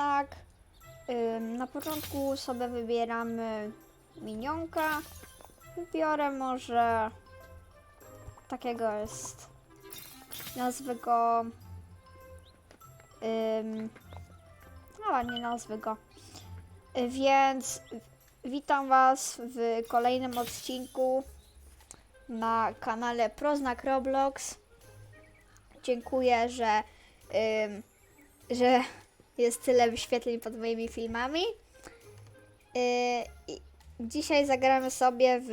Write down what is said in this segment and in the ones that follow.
Ym, na początku sobie wybieramy minionka. Wybiorę może takiego jest. Nazwę go. Ym, no ładnie nazwę go. Więc witam Was w kolejnym odcinku na kanale Proznak Roblox. Dziękuję, że, ym, że jest tyle wyświetleń pod moimi filmami. Yy, dzisiaj zagramy sobie w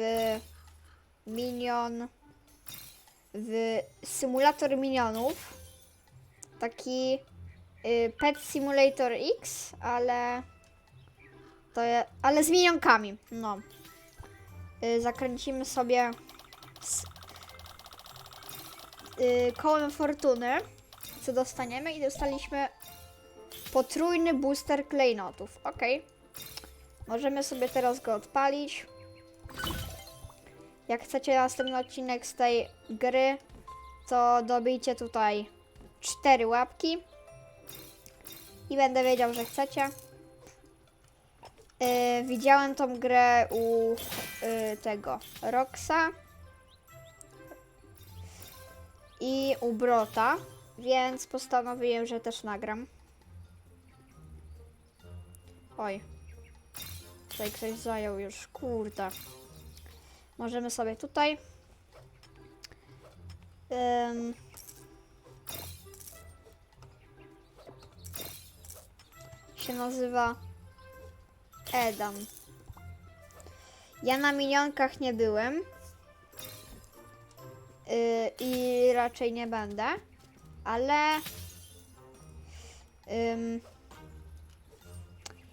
Minion, w symulator minionów. Taki yy, Pet Simulator X, ale to je, ale z minionkami. No. Yy, zakręcimy sobie z, yy, kołem fortuny, co dostaniemy i dostaliśmy potrójny booster klejnotów. Ok. Możemy sobie teraz go odpalić. Jak chcecie następny odcinek z tej gry, to dobijcie tutaj cztery łapki. I będę wiedział, że chcecie. Yy, widziałem tą grę u yy, tego Roxa i u Brota, więc postanowiłem, że też nagram. Oj. Tutaj ktoś zajął już, kurde. Możemy sobie tutaj. Się nazywa Edan. Ja na minionkach nie byłem. Yy, I raczej nie będę. Ale.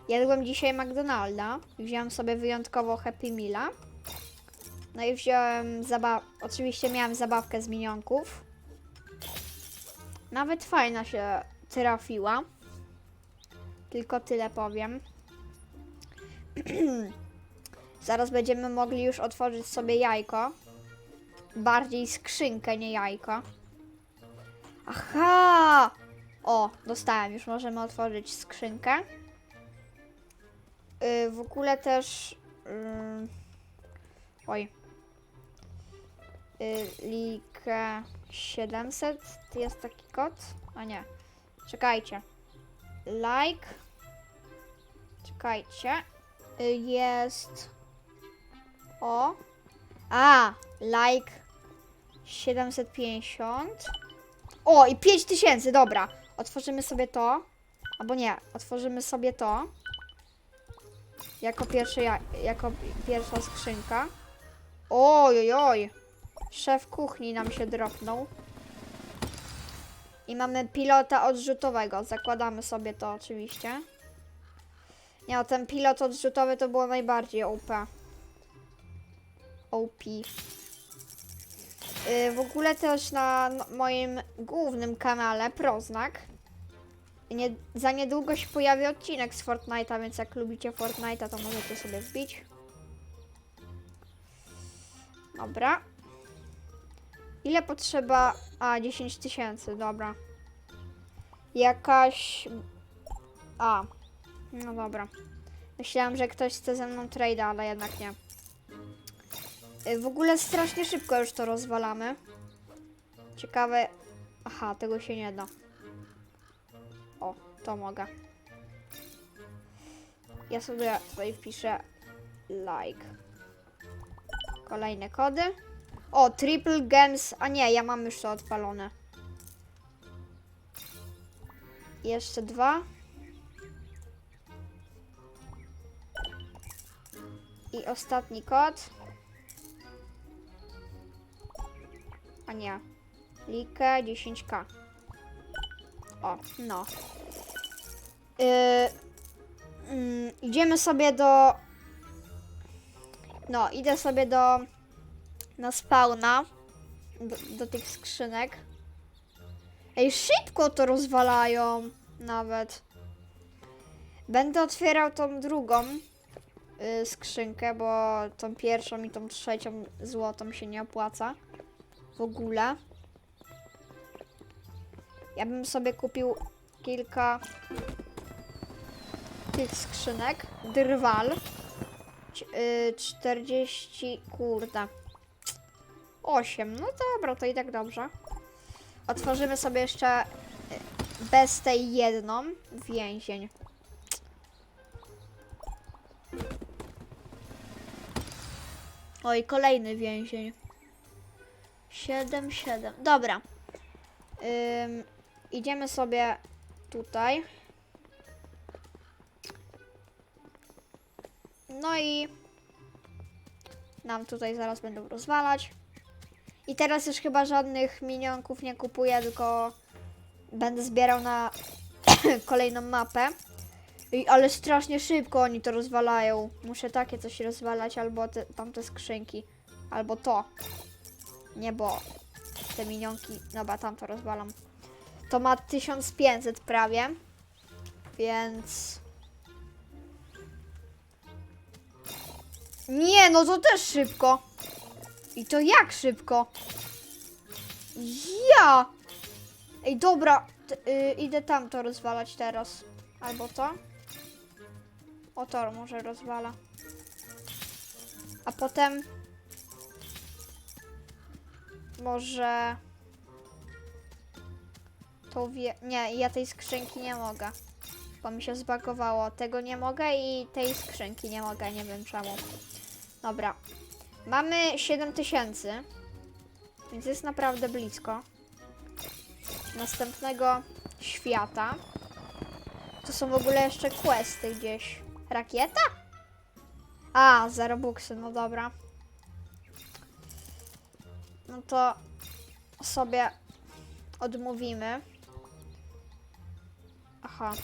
Jadłem dzisiaj McDonalda. Wziąłem sobie wyjątkowo Happy Meala. No i wziąłem zabaw... Oczywiście miałem zabawkę z minionków. Nawet fajna się trafiła. Tylko tyle powiem. Zaraz będziemy mogli już otworzyć sobie jajko. Bardziej skrzynkę, nie jajko. Aha! O, dostałem. Już możemy otworzyć skrzynkę. Y, w ogóle też. ym, oj. Y, Like 700 jest taki kod? A nie. Czekajcie. Like. Czekajcie. Y, jest. O. A! Like 750. O, i 5000, dobra. Otworzymy sobie to. Albo nie, otworzymy sobie to. Jako, pierwsze, ja- jako pierwsza skrzynka. Oj, oj. Szef kuchni nam się dropnął. I mamy pilota odrzutowego. Zakładamy sobie to oczywiście. Nie, no, ten pilot odrzutowy to było najbardziej OP. OP. Yy, w ogóle też na moim głównym kanale Proznak nie, za niedługo się pojawi odcinek z Fortnite'a, więc jak lubicie Fortnite'a, to możecie sobie wbić. Dobra. Ile potrzeba? A, 10 tysięcy, dobra. Jakaś... A, no dobra. Myślałam, że ktoś chce ze mną trade'a, ale jednak nie. Y, W ogóle strasznie szybko już to rozwalamy. Ciekawe... Aha, tego się nie da. O, to mogę. Ja sobie tutaj wpiszę like. Kolejne kody. O, triple games. A nie, ja mam już to odpalone. Jeszcze dwa. I ostatni kod. A nie. Like 10k. O, no. Yy, idziemy sobie do. No, idę sobie do. Na spawna. Do, do tych skrzynek. Ej, szybko to rozwalają. Nawet. Będę otwierał tą drugą y, skrzynkę, bo tą pierwszą i tą trzecią złotą się nie opłaca. W ogóle. Ja bym sobie kupił kilka tych skrzynek. Drwal. Y, 40, kurde. 8. No dobra, to i tak dobrze. Otworzymy sobie jeszcze y, bez tej jedną więzień. Oj, kolejny więzień. 7, 7. Dobra. Ym, idziemy sobie tutaj. No i nam tutaj zaraz będą rozwalać. I teraz już chyba żadnych minionków nie kupuję, tylko będę zbierał na kolejną mapę. I, ale strasznie szybko oni to rozwalają. Muszę takie coś rozwalać, albo te, tamte skrzynki, albo to. Nie, bo te minionki, dobra, tam to rozwalam. To ma 1500 prawie, więc... Nie, no to też szybko. I to jak szybko? Ja! Ej, dobra, y, idę tam to rozwalać teraz. Albo to. O, to może rozwala. A potem... Może... To wie... Nie, ja tej skrzynki nie mogę. Bo mi się zbagowało. Tego nie mogę i tej skrzynki nie mogę, nie wiem czemu. Dobra. Mamy 7000. Więc jest naprawdę blisko. Następnego świata. To są w ogóle jeszcze questy gdzieś. Rakieta? A, za Robuxy, no dobra. No to sobie odmówimy. Aha.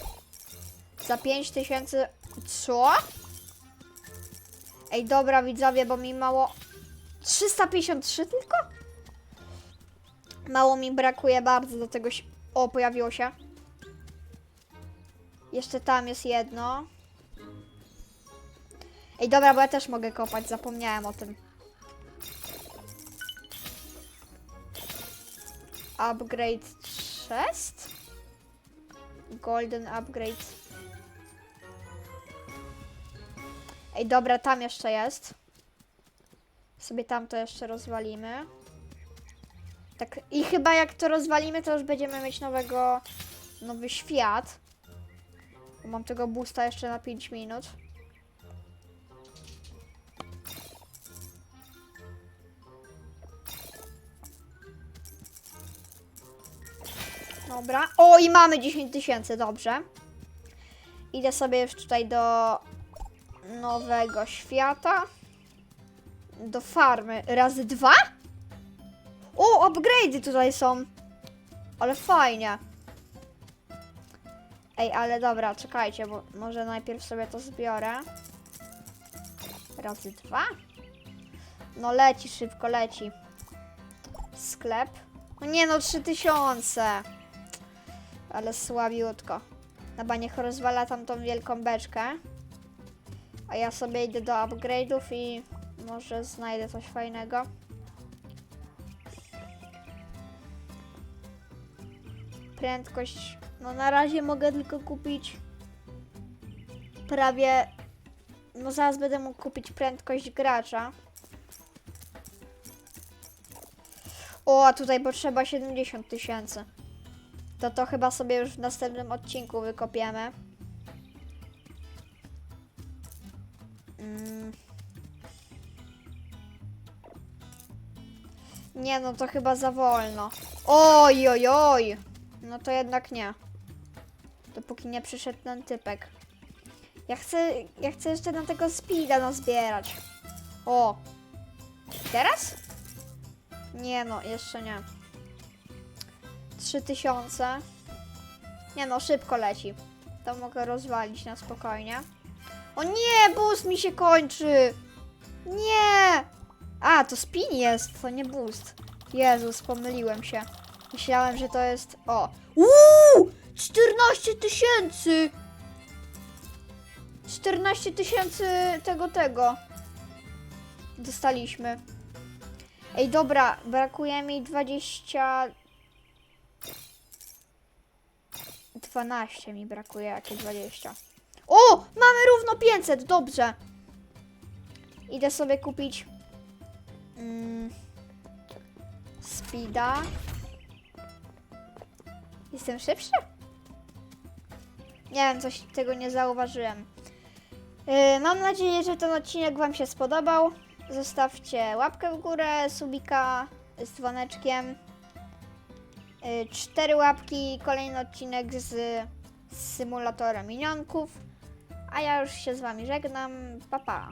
Za 5000. Co? Ej, dobra, widzowie, bo mi mało. 353 tylko? Mało mi brakuje bardzo do tego. O, pojawiło się. Jeszcze tam jest jedno. Ej, dobra, bo ja też mogę kopać, zapomniałem o tym. Upgrade chest? Golden upgrade. Ej, dobra, tam jeszcze jest. Sobie tam to jeszcze rozwalimy. Tak, i chyba jak to rozwalimy, to już będziemy mieć nowego, nowy świat. Bo Mam tego boosta jeszcze na 5 minut. Dobra. O, i mamy 10 tysięcy, dobrze. Idę sobie już tutaj do nowego świata. Do farmy. Razy dwa? O, upgrade'y tutaj są. Ale fajnie. Ej, ale dobra, czekajcie, bo może najpierw sobie to zbiorę. Razy dwa? No leci szybko, leci. Sklep. No nie no, 3000. Ale słabiutko. Chyba niech rozwala tam tą wielką beczkę. A ja sobie idę do upgrade'ów i może znajdę coś fajnego. Prędkość. No na razie mogę tylko kupić prawie. No zaraz będę mógł kupić prędkość gracza. O, tutaj potrzeba 70 tysięcy. To to chyba sobie już w następnym odcinku wykopiemy. Mm. Nie, no to chyba za wolno. Oj, oj, oj. No to jednak nie. Dopóki nie przyszedł ten typek. Ja chcę, ja chcę jeszcze na tego speeda nazbierać. O. Teraz? Nie no, jeszcze nie. 3000. Nie no, szybko leci. To mogę rozwalić na spokojnie. O nie, boost mi się kończy. Nie. A, to spin jest, to nie boost. Jezus, pomyliłem się. Myślałem, że to jest... O! Uuu! 14 tysięcy! 14 tysięcy tego, tego. Dostaliśmy. Ej, dobra, brakuje mi 20... 12 mi brakuje, jakie 20. O! Mamy równo 500, dobrze. Idę sobie kupić mm, speeda. Jestem szybszy? Nie wiem, coś tego nie zauważyłem. Yy, mam nadzieję, że ten odcinek Wam się spodobał. Zostawcie łapkę w górę, subika z dzwoneczkiem. Yy, cztery łapki, kolejny odcinek z, z symulatora minionków. A ja już się z Wami żegnam. Pa, pa.